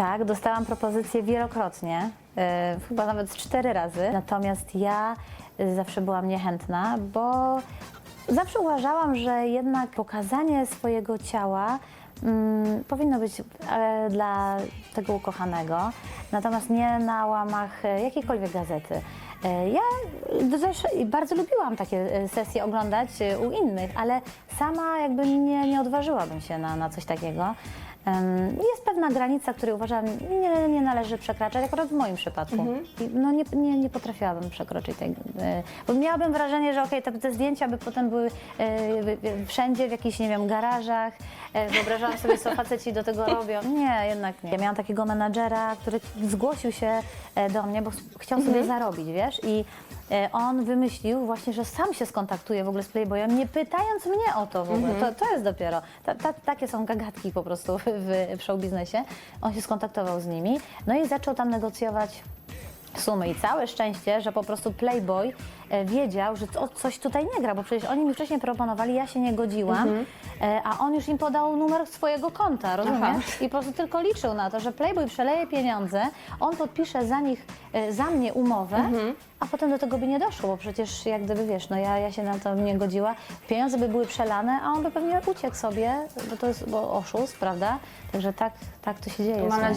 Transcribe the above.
Tak, dostałam propozycję wielokrotnie, e, chyba nawet cztery razy. Natomiast ja e, zawsze byłam niechętna, bo zawsze uważałam, że jednak pokazanie swojego ciała mm, powinno być e, dla tego ukochanego, natomiast nie na łamach e, jakiejkolwiek gazety. E, Ja też bardzo lubiłam takie e, sesje oglądać e, u innych, ale sama jakby nie, nie odważyłabym się na, na coś takiego. Em, Jest pewna granica, której uważam nie, nie należy przekraczać, akurat w moim przypadku. I No nie, nie, nie potrafiłabym przekroczyć tej, e, bo miałabym wrażenie, że okej, te, te zdjęcia by potem były e, wy- wy- wszędzie, w jakichś, nie wiem, garażach. E, Wyobrażałam sobie, co faceci do tego robią. Nie, jednak nie. Ja miałam takiego menadżera, który zgłosił się e, do mnie, bo chciał sobie zarobić, wiesz, i e, on wymyślił właśnie, że sam się skontaktuje w ogóle z Playboyem, nie pytając mnie o to w ogóle. To, to jest dopiero. Ta, ta, takie są gagatki po prostu w, w show biznesie. On się skontaktował z nimi, no i zaczął tam negocjować sumy i całe szczęście, że po prostu Playboy e, wiedział, że coś tutaj nie gra, bo przecież oni mi wcześniej proponowali, ja się nie godziłam, e, a on już im podał numer swojego konta, rozumiesz? I po prostu tylko liczył na to, że Playboy przeleje pieniądze, on podpisze za nich, e, za mnie umowę, a potem do tego by nie doszło, bo przecież jak gdyby wiesz, no ja, ja się na to nie godziła, pieniądze by były przelane, a on by pewnie uciekł sobie, bo to jest bo oszust, prawda? Także tak, tak to się dzieje. Mam słuchaj.